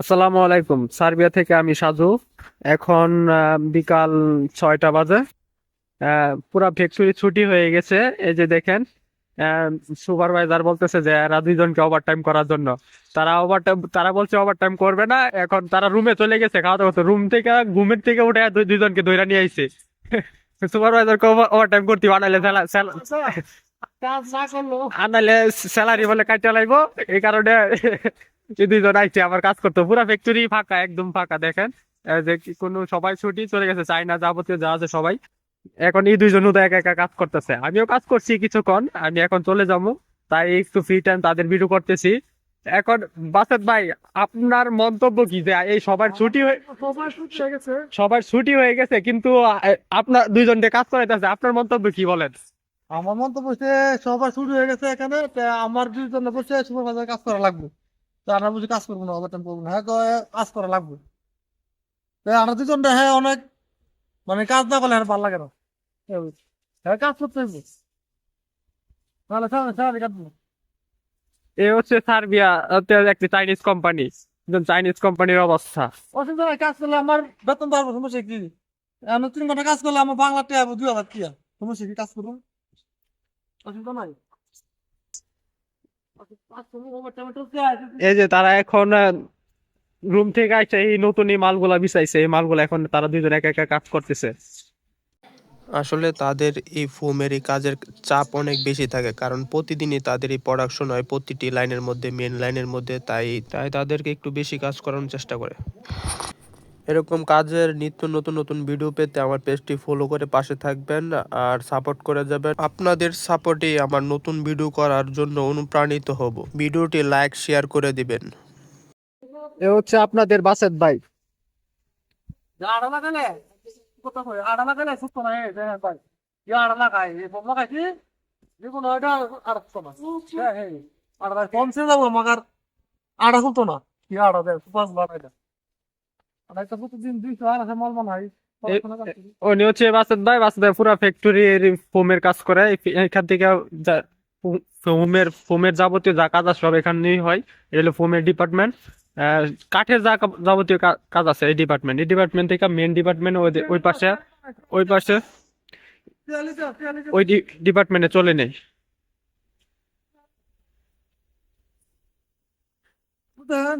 আসসালামু আলাইকুম। সার্বিয়া থেকে আমি সাজু। এখন বিকাল ছয়টা বাজে। পুরা ফ্যাক্টরি ছুটি হয়ে গেছে। এই যে দেখেন সুপারভাইজার বলতেছে যে এরা দুইজনকে ওভারটাইম করার জন্য। তারা ওভারটাইম তারা বলছে ওভারটাইম করবে না। এখন তারা রুমে চলে গেছে খাওয়া দাওয়া রুম থেকে ঘুমের থেকে উঠে দুই দুইজনকে ধইরা নিয়ে আইছে। সুপারভাইজারকে ওভারটাইম করতে আনাইলে আনাইলে স্যালারি বলে কাটতে লাগবো। এই কারণে এই দুইজন আইছে আমার কাজ করতে। পুরো ফ্যাক্টরি ফাঁকা একদম ফাঁকা দেখেন। যে কোনো সবাই ছুটি চলে গেছে চাইনা যাবতীয় যা আছে সবাই। এখন এই দুইজন তো একা একা কাজ করতেছে। আমিও কাজ করছি কিছুক্ষণ আমি এখন চলে যাব। তাই একটু ফ্রি টাইম তাদের ভিডিও করতেছি। এখন বাসাত ভাই আপনার মন্তব্য কি? যে এই সবার ছুটি হয়ে সবার শুট হয়ে গেছে। সবার ছুটি হয়ে গেছে কিন্তু আপনার দুইজনকে কাজ করাইতেছে। আপনার মন্তব্য কি বলেন? আমার মন্তব্য সবার শুরু হয়ে গেছে এখানে আমার দুইজন বলছে সুপারভাইজার কাজ করা লাগবে। তো আমরা বুঝি কাজ করব না ওভারটাইম করব না। হ্যাঁ কাজ করা লাগবে। তো আমরা দুজন হ্যাঁ অনেক মানে কাজ না করলে ভালো লাগে না। হ্যাঁ কাজ করতে হইব। তাহলে স্যার স্যার কাটবো এ হচ্ছে সার্বিয়া হচ্ছে একটি চাইনিজ কোম্পানি চাইনিজ কোম্পানির অবস্থা। অসুবিধা নাই কাজ করলে আমার বেতন পারব সমস্যা কি? আমি তিন ঘণ্টা কাজ করলে আমার বাংলা টেয়াবো দুই হাজার টিয়া সমস্যা কি কাজ করব? অসুবিধা নাই কাজ করব overtime চলছে, এই যে তারা এখন রুম থেকে আইসে এই নতুন এই মালগুলা বিছাইছে, এই মালগুলা এখন তারা দুজন একা একা কাজ করতেছে। আসলে তাদের এই ফোমের এই কাজের চাপ অনেক বেশি থাকে, কারণ প্রতিদিনই তাদের এই প্রোডাকশন হয় প্রতিটি লাইনের মধ্যে মেন লাইনের মধ্যে, তাই তাই তাদেরকে একটু বেশি কাজ করানোর চেষ্টা করে। এরকম কাজের নিত্য নতুন নতুন ভিডিও পেতে আমার পেজটি ফলো করে পাশে থাকবেন আর সাপোর্ট করে যাবেন। আপনাদের সাপোর্টে আমার নতুন ভিডিও করার জন্য অনুপ্রাণিত হব। ভিডিওটি লাইক শেয়ার করে দিবেন। এ হচ্ছে আপনাদের বাসের ভাই। আড়া লাগালে আড়া লাগালে সুস্থ না এই ভাই। ই আড়া লাগাই লাগাইছি এটা আড়া সুস্থ না। হ্যাঁ হ্যাঁ আড়া লাগাই কমছে যাব মাগার আড়া না। কি আড়া দেয়? সুপাস বানাই উনি হচ্ছে বাসের ভাই বাসের ভাই পুরো ফ্যাক্টরির ফোমের কাজ করে। এখান থেকে ফোমের ফোমের যাবতীয় যা কাজ আছে সব এখানেই হয়। এটা হলো ফোমের ডিপার্টমেন্ট কাঠের যা যাবতীয় কাজ আছে এই ডিপার্টমেন্ট এই ডিপার্টমেন্ট থেকে মেন ডিপার্টমেন্ট ওই পাশে ওই পাশে ওই ডিপার্টমেন্টে চলে নেই।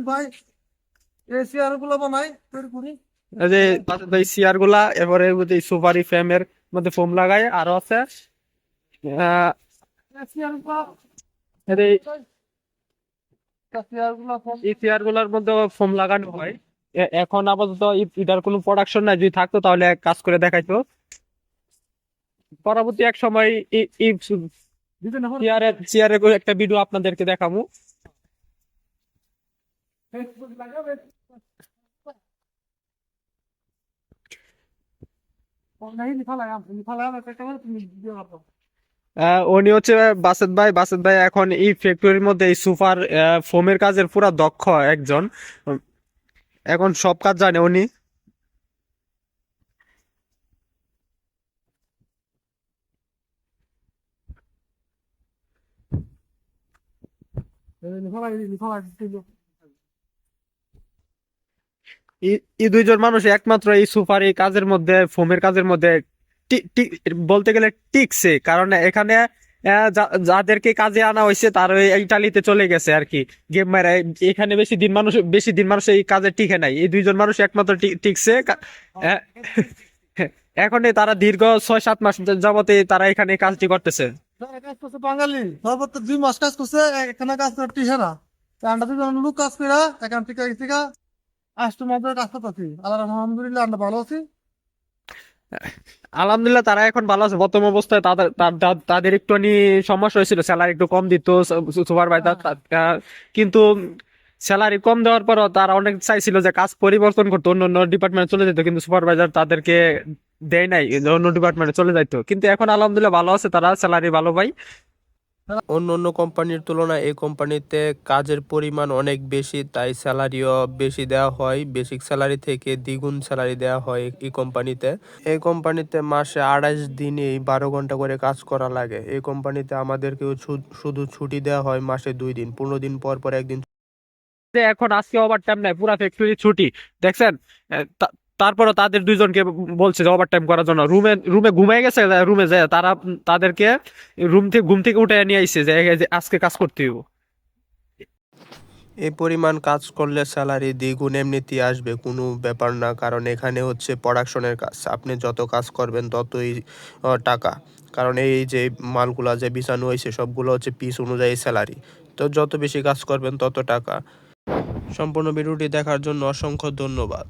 ভাই? এই চেয়ারগুলো বানাই তৈরি করি। যে বাসের চেয়ারগুলা এরপরে সুপারি ফ্রেমের মধ্যে ফোম লাগায় আরও আছে। এই চেয়ার চেয়ার চেয়ারগুলার মধ্যে ফোম লাগানো হয়। এখন আপাতত এটার কোনো প্রোডাকশন নাই যদি থাকতো তাহলে কাজ করে দেখাইতো। পরবর্তী এক সময় চেয়ারের একটা ভিডিও আপনাদেরকে দেখাবো ফেসবুক লাগাবে নাই লিখালাই আমি লিখালাই আমি একটা করে তুমি দিয়ে রাখো আহ, উনি হচ্ছে বাসেদ ভাই বাসেদ ভাই এখন এই ফ্যাক্টরির মধ্যে এই সুপার ফোমের কাজের পুরা দক্ষ একজন এখন সব কাজ জানে উনি লিখালাই দিলো এই- দুইজন মানুষ একমাত্র এই সুপার এই কাজের মধ্যে, ফোমের কাজের মধ্যে বলতে গেলে টিকছে। কারণ এখানে যাদেরকে কাজে আনা হয়েছে তার ওই ইটালিতে চলে গেছে আর কি। গেম মারা এখানে বেশি দিন মানুষ, বেশি দিন মানুষ এই কাজে টিকে নাই। এই দুইজন মানুষ একমাত্র টিকছে এখন তারা দীর্ঘ ছয় সাত মাস যাবতে তারা এখানে কাজটি করতেছে। বাঙালি। সর্বোচ্চ দুই মাস কাজ করছে এখানে কাজ করে টিসে না। লোক কাজ করে এখান থেকে মাত্র কাজ করতেছি আল্লাহ আলহামদুলিল্লাহ আমরা ভালো আছি। আলহামদুলিল্লাহ তারা এখন ভালো আছে। বর্তমান অবস্থায় তাদের তাদের একটুখানি সমস্যা হয়েছিল। স্যালারি একটু কম দিত সুপারভাইজার কিন্তু স্যালারি কম দেওয়ার পরও তারা অনেক চাইছিল যে কাজ পরিবর্তন করতো অন্য অন্য ডিপার্টমেন্টে চলে যেত কিন্তু সুপারভাইজার তাদেরকে দেয় নাই অন্য ডিপার্টমেন্টে চলে যাইতো। কিন্তু এখন আলহামদুলিল্লাহ ভালো আছে তারা স্যালারি ভালো পায়। অন্য অন্য কোম্পানির তুলনায় এই কোম্পানিতে কাজের পরিমাণ অনেক বেশি, তাই স্যালারিও বেশি দেওয়া হয়। বেসিক স্যালারি থেকে দ্বিগুণ স্যালারি দেওয়া হয় এই কোম্পানিতে। এই কোম্পানিতে মাসে আড়াইশ দিনেই বারো ঘণ্টা করে কাজ করা লাগে। এই কোম্পানিতে আমাদেরকেও শুধু ছুটি দেওয়া হয় মাসে দুই দিন, পনেরো দিন পর পর একদিন এখন আজকে ওভার টাইম নাই, পুরা ফ্যাক্টরি ছুটি। দেখছেন? তারপরে তাদের দুইজনকে বলছে যে ওভার টাইম করার জন্য। রুমে রুমে ঘুমাই গেছে, রুমে যায়, তারা তাদেরকে রুম থেকে ঘুম থেকে উঠে নিয়ে আইছে যে যে আজকে কাজ করতে হইব। এই পরিমাণ কাজ করলে স্যালারি দ্বিগুণ এমনিতেই আসবে, কোনো ব্যাপার না, কারণ এখানে হচ্ছে প্রোডাকশনের কাজ। আপনি যত কাজ করবেন ততই টাকা। কারণ এই যে মালগুলা যে বিছানো হয়েছে সবগুলো হচ্ছে পিস অনুযায়ী স্যালারি। তো যত বেশি কাজ করবেন তত টাকা। সম্পূর্ণ ভিডিওটি দেখার জন্য অসংখ্য ধন্যবাদ।